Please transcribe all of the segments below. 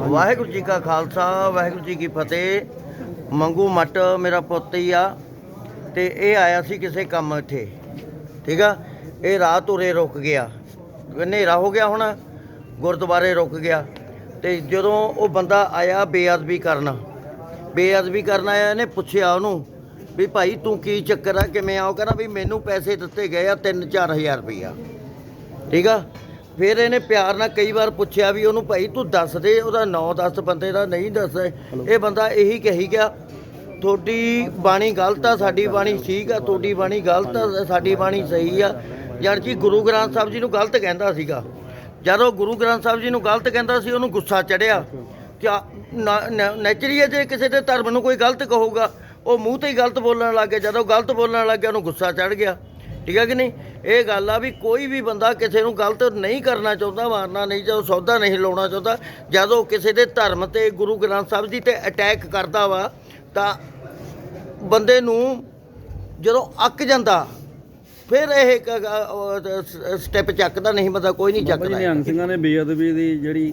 ਵਾਹਿਗੁਰੂ ਜੀ ਕਾ ਖਾਲਸਾ, ਵਾਹਿਗੁਰੂ ਜੀ ਕੀ ਫਤਿਹ। ਮੰਗੂ ਮੱਟ ਮੇਰਾ ਪੁੱਤ ਹੀ ਆ ਤੇ ਇਹ ਆਇਆ ਸੀ ਕਿਸੇ ਕੰਮ ਇੱਥੇ, ਠੀਕ ਆ? ਇਹ ਰਾਤ ਉਰੇ ਰੁਕ ਗਿਆ। ਹਨੇਰਾ ਹੋ ਗਿਆ ਹੁਣ, ਗੁਰਦੁਆਰੇ ਰੁਕ ਗਿਆ। ਤੇ ਜਦੋਂ ਉਹ ਬੰਦਾ ਆਇਆ ਬੇਅਦਬੀ ਕਰਨ ਬੇਅਦਬੀ ਕਰਨ ਆਇਆ, ਇਹਨੇ ਪੁੱਛਿਆ ਉਹਨੂੰ ਵੀ ਭਾਈ ਤੂੰ ਕੀ ਚੱਕਰ ਆ, ਕਿਵੇਂ ਆਓ ਕਹਿੰਦਾ ਵੀ ਮੈਨੂੰ ਪੈਸੇ ਦਿੱਤੇ ਗਏ ਆ 3-4000 ਰੁਪਈਆ। ਠੀਕ ਆ? ਫਿਰ ਇਹਨੇ ਪਿਆਰ ਨਾਲ ਕਈ ਵਾਰ ਪੁੱਛਿਆ ਵੀ ਉਹਨੂੰ ਭਾਈ ਤੂੰ ਦੱਸ ਦੇ ਉਹਦਾ 9-10 ਬੰਦੇ ਦਾ ਨਹੀਂ ਦੱਸ ਇਹ ਬੰਦਾ ਇਹੀ ਕਹੀ ਗਿਆ ਤੁਹਾਡੀ ਬਾਣੀ ਗਲਤ ਆ ਸਾਡੀ ਬਾਣੀ ਠੀਕ ਆ ਤੁਹਾਡੀ ਬਾਣੀ ਗਲਤ ਆ ਸਾਡੀ ਬਾਣੀ ਸਹੀ ਆ। ਯਾਰ ਜੀ ਗੁਰੂ ਗ੍ਰੰਥ ਸਾਹਿਬ ਜੀ ਨੂੰ ਗਲਤ ਕਹਿੰਦਾ ਸੀਗਾ। ਜਦੋਂ ਗੁਰੂ ਗ੍ਰੰਥ ਸਾਹਿਬ ਜੀ ਨੂੰ ਗਲਤ ਕਹਿੰਦਾ ਸੀ ਉਹਨੂੰ ਗੁੱਸਾ ਚੜਿਆ ਕਿਆ ਨੈਚੁਰਲੀ ਜੇ ਕਿਸੇ ਦੇ ਧਰਮ ਨੂੰ ਕੋਈ ਗਲਤ ਕਹੂਗਾ ਉਹ ਮੂੰਹ ਤੇ ਹੀ ਗਲਤ ਬੋਲਣ ਲੱਗ ਗਿਆ ਜਦੋਂ ਗਲਤ ਬੋਲਣ ਲੱਗ ਗਿਆ ਉਹਨੂੰ ਗੁੱਸਾ ਚੜ ਗਿਆ। ਠੀਕ ਹੈ ਕਿ ਨਹੀਂ? ਇਹ ਗੱਲ ਆ ਵੀ ਕੋਈ ਵੀ ਬੰਦਾ ਕਿਸੇ ਨੂੰ ਗਲਤ ਨਹੀਂ ਕਰਨਾ ਚਾਹੁੰਦਾ ਮਾਰਨਾ ਨਹੀਂ ਚਾਹੁੰਦਾ ਸੌਦਾ ਨਹੀਂ ਲਾਉਣਾ ਚਾਹੁੰਦਾ ਜਦੋਂ ਕਿਸੇ ਦੇ ਧਰਮ ਤੇ ਗੁਰੂ ਗ੍ਰੰਥ ਸਾਹਿਬ ਜੀ ਤੇ ਅਟੈਕ ਕਰਦਾ ਵਾ ਤਾਂ ਬੰਦੇ ਨੂੰ ਜਦੋਂ ਅੱਕ ਜਾਂਦਾ ਫਿਰ ਇਹ ਸਟੈਪ ਚੱਕਦਾ ਨਹੀਂ ਬੰਦਾ ਕੋਈ ਨਹੀਂ ਜੀ ਚੱਕਦਾ। ਨਿਹੰਗ ਸਿੰਘਾਂ ਨੇ ਬੇਅਦਬੀ ਦੀ ਜਿਹੜੀ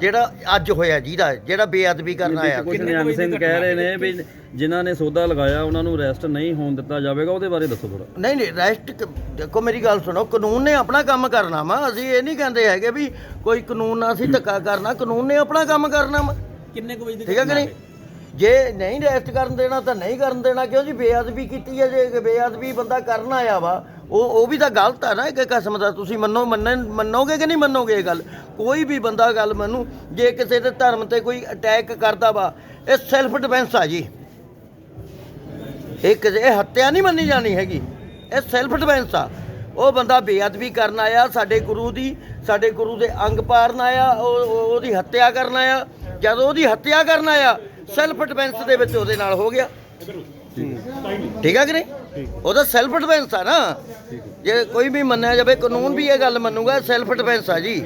ਜਿਹੜਾ ਅੱਜ ਹੋਇਆ ਜਿਹਦਾ ਜਿਹੜਾ ਬੇਅਦਬੀ ਕਰਨ ਆਇਆ। ਕੁਝ ਨਿਹੰਗ ਸਿੰਘ ਕਹਿ ਰਹੇ ਨੇ ਵੀ ਜਿਨ੍ਹਾਂ ਨੇ ਸੌਦਾ ਲਗਾਇਆ ਉਹਨਾਂ ਨੂੰ ਅਰੈਸਟ ਨਹੀਂ ਹੋਣ ਦਿੱਤਾ ਜਾਵੇਗਾ ਉਹਦੇ ਬਾਰੇ ਦੱਸੋ ਥੋੜਾ ਨਹੀਂ ਨਹੀਂ ਰੈਸਟ ਦੇਖੋ ਮੇਰੀ ਗੱਲ ਸੁਣੋ ਕਾਨੂੰਨ ਨੇ ਆਪਣਾ ਕੰਮ ਕਰਨਾ ਵਾ। ਅਸੀਂ ਇਹ ਨਹੀਂ ਕਹਿੰਦੇ ਹੈਗੇ ਵੀ ਕੋਈ ਕਾਨੂੰਨ ਨਾਲ ਅਸੀਂ ਧੱਕਾ ਕਰਨਾ ਕਾਨੂੰਨ ਨੇ ਆਪਣਾ ਕੰਮ ਕਰਨਾ ਵਾ। ਕਿੰਨੇ ਕੁ ਵਜੇ ਠੀਕ ਹੈ ਕਿ ਨਹੀਂ? ਜੇ ਨਹੀਂ ਰੈਸਟ ਕਰਨ ਦੇਣਾ ਤਾਂ ਨਹੀਂ ਕਰਨ ਦੇਣਾ ਕਿਉਂ ਜੀ ਬੇਅਦਬੀ ਕੀਤੀ ਹੈ ਜੇ ਬੇਅਦਬੀ ਬੰਦਾ ਕਰਨ ਆਇਆ ਵਾ ਉਹ ਉਹ ਵੀ ਤਾਂ ਗਲਤ ਆ ਨਾ ਇੱਕ ਕਿਸਮ ਦਾ। ਤੁਸੀਂ ਮੰਨੋ ਮੰਨਣ ਮੰਨੋਗੇ ਕਿ ਨਹੀਂ ਮੰਨੋਗੇ ਇਹ ਗੱਲ? ਕੋਈ ਵੀ ਬੰਦਾ ਗੱਲ ਮੰਨੂ ਜੇ ਕਿਸੇ ਦੇ ਧਰਮ ਤੇ ਕੋਈ ਅਟੈਕ ਕਰਦਾ ਵਾ ਇਹ ਸੈਲਫ ਡਿਫੈਂਸ ਆ ਜੀ। ਇਹ ਕਿਸੇ ਹੱਤਿਆ ਨਹੀਂ ਮੰਨੀ ਜਾਣੀ ਹੈਗੀ। ਇਹ ਸੈਲਫ ਡਿਫੈਂਸ ਆ। ਉਹ ਬੰਦਾ ਬੇਅਦਬੀ ਕਰਨ ਆਇਆ ਸਾਡੇ ਗੁਰੂ ਦੀ ਸਾਡੇ ਗੁਰੂ ਦੇ ਅੰਗ ਪਾੜਨ ਆਇਆ ਉਹ ਉਹ- ਉਹਦੀ ਹੱਤਿਆ ਕਰਨ ਆਇਆ। ਜਦੋਂ ਉਹਦੀ ਹੱਤਿਆ ਕਰਨ ਆਇਆ ਸੈਲਫ ਡਿਫੈਂਸ ਦੇ ਵਿੱਚ ਉਹਦੇ ਨਾਲ ਹੋ ਗਿਆ। ਠੀਕ ਹੈ ਕਿ ਨਹੀਂ? ਉਹਦਾ ਸੈਲਫ ਡਿਫੈਂਸ ਆ ਨਾ। ਜੇ ਕੋਈ ਵੀ ਮੰਨਿਆ ਜਾਵੇ ਕਾਨੂੰਨ ਵੀ ਇਹ ਗੱਲ ਮੰਨੂਗਾ ਸੈਲਫ ਡਿਫੈਂਸ ਆ ਜੀ।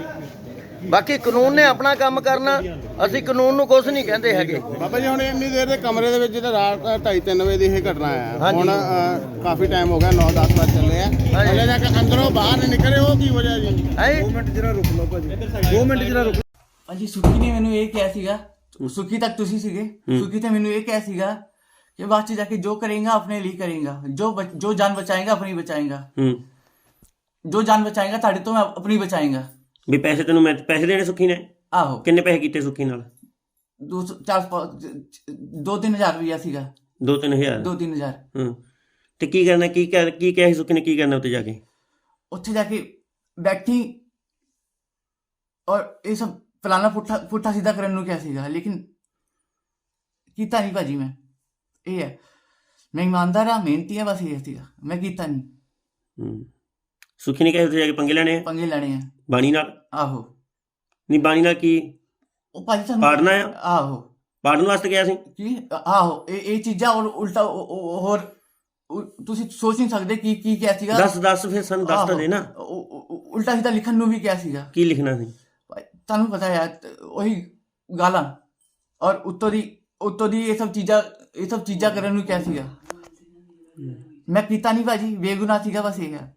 ਬਾਕੀ ਕਾਨੂੰਨ ਨੇ ਆਪਣਾ ਕੰਮ ਕਰਨਾ ਅਸੀਂ ਕਾਨੂੰਨ ਨੂੰ ਕੁਝ ਨਹੀਂ ਕਹਿੰਦੇ ਹੈਗੇ। ਬਾਬਾ ਜੀ ਹੁਣ ਇੰਨੀ ਦੇਰ ਦੇ ਕਮਰੇ ਦੇ ਵਿੱਚ ਜਿਹੜਾ ਰਾਤ 2:30 ਵਜੇ ਦੀ ਇਹ ਘਟਨਾ ਆ। ਹੁਣ ਕਾਫੀ ਟਾਈਮ ਹੋ ਗਿਆ 9-10 ਵਜੇ ਚੱਲੇ ਆ। ਹਲੇ ਜਾ ਕੇ ਅੰਦਰੋਂ ਬਾਹਰ ਨਹੀਂ ਨਿਕਲੇ ਉਹ ਕੀ ਵਜ੍ਹਾ ਜੀ? ਹੈ ਮਿੰਟ ਜਰਾ ਰੁਕ ਲਓ ਭਾਜੀ। 2 ਮਿੰਟ ਜਰਾ ਰੁਕ ਹਾਂਜੀ ਸੁਖੀ ਨੇ ਮੈਨੂੰ ਇਹ ਕਿਹਾ ਸੀਗਾ। ਸੁਖੀ ਤੱਕ ਤੁਸੀਂ ਸੀਗੇ? ਸੁਖੀ ਤੇ ਮੈਨੂੰ ਇਹ ਕਿਹਾ ਸੀਗਾ ਬਾਅਦ ਚ ਜਾਕੇ ਜੋ ਕਰੇਗਾ ਆਪਣੇ ਲਈ ਕਰੇਗਾ। ਜੋ ਜੋ ਜਾਨ ਬਚਾਏਗਾ ਆਪਣੀ ਬਚਾਏਗਾ। ਹੂੰ। ਜੋ ਜਾਨ ਬਚਾਏਗਾ ਤੁਹਾਡੇ ਤੋਂ ਮੈਂ ਆਪਣੀ ਬਚਾਏਗਾ। ਵੀ ਪੈਸੇ ਤੈਨੂੰ ਮੈਂ ਪੈਸੇ ਦੇਣੇ ਸੁੱਖੀ ਨੇ? ਆਹੋ। ਕਿੰਨੇ ਪੈਸੇ ਕੀਤੇ ਸੁੱਖੀ ਨਾਲ? ਦੋ ਸੌ- ਚਾਰ ਪੰਜ- ਦੋ ਤਿੰਨ ਹਜ਼ਾਰ ਰੁਪਇਆ ਸੀਗਾ। 2-3000 ਦੋ ਤਿੰਨ ਹਜ਼ਾਰ। ਹੂੰ। ਤੇ ਕੀ ਕਰਨਾ ਕੀ ਕੀ ਕਿਹਾ ਸੁੱਖੀ ਨੇ ਕੀ ਕਰਨਾ ਉੱਤੇ ਜਾ ਕੇ? ਉੱਥੇ ਜਾ ਕੇ ਬੈਠੀ ਔਰ ਇਹ ਸਭ ਫਲਾਣਾ ਪੁੱਠਾ ਪੁੱਠਾ ਸਿੱਧਾ ਕਰਨ ਨੂੰ ਕਿਹਾ ਸੀਗਾ ਲੇਕਿਨ ਕੀਤਾ ਨਹੀਂ ਭਾਜੀ ਮੈਂ। ਇਹ ਹੈ। ਮੈਂ ਇਮਾਨਦਾਰ ਆ ਮਿਹਨਤੀ ਆ ਬਸ ਇਹ ਸੀਗਾ ਮੈਂ ਕੀਤਾ ਨਹੀਂ। ਹੂੰ। ਸੁੱਖੀ ਨੇ ਕਿਹਾ ਉੱਤੇ ਜਾ ਕੇ ਪੰਗੇ ਲੈਣੇ ਆ? ਪੰਗੇ ਲੈਣੇ ਆ। ਬਾਣੀ ਨਾਲ? ਆਹੋ। ਨਹੀਂ ਬਾਣੀ ਨਾਲ ਕੀ? ਉਹ ਭਾਜੀ ਸਾਨੂੰ ਪਾੜਨਾ ਆ? ਆਹੋ। ਪਾੜਨ ਵਾਸਤੇ ਗਿਆ ਸੀ? ਕੀ? ਆਹੋ। ਇਹ ਇਹ ਚੀਜ਼ਾਂ ਔਰ ਉਲਟਾ ਹੋਰ ਤੁਸੀਂ ਸੋਚ ਨਹੀਂ ਸਕਦੇ ਕੀ ਕੀ ਕਿਹਾ ਸੀਗਾ। ਦੱਸ ਦੱਸ ਫਿਰ ਸਾਨੂੰ ਦੱਸ ਤਾਂ ਆਹੋ, ਦੇ ਨਾ। ਉ- ਉ- ਉ- ਉਲਟਾ ਸਿੱਧਾ ਲਿਖਣ ਨੂੰ ਵੀ ਕਿਹਾ ਸੀਗਾ। ਕੀ ਲਿਖਣਾ ਸੀ? ਤੁਹਾਨੂੰ ਪਤਾ ਹੈ ਉਹੀ ਗਾਲਾਂ। ਔਰ ਉੱਤੋਂ ਦੀ ਉੱਤੋਂ ਦੀ ਇਹ ਸਭ ਚੀਜ਼ਾਂ ਇਹ ਸਭ ਚੀਜ਼ਾਂ ਕਰਨ ਨੂੰ ਕਿਹਾ ਸੀਗਾ। ਮੈਂ ਕੀਤਾ ਨਹੀਂ ਭਾਜੀ ਬੇਗੁਨਾਹ ਸੀਗਾ ਬਸ ਇਹ। ਹੈ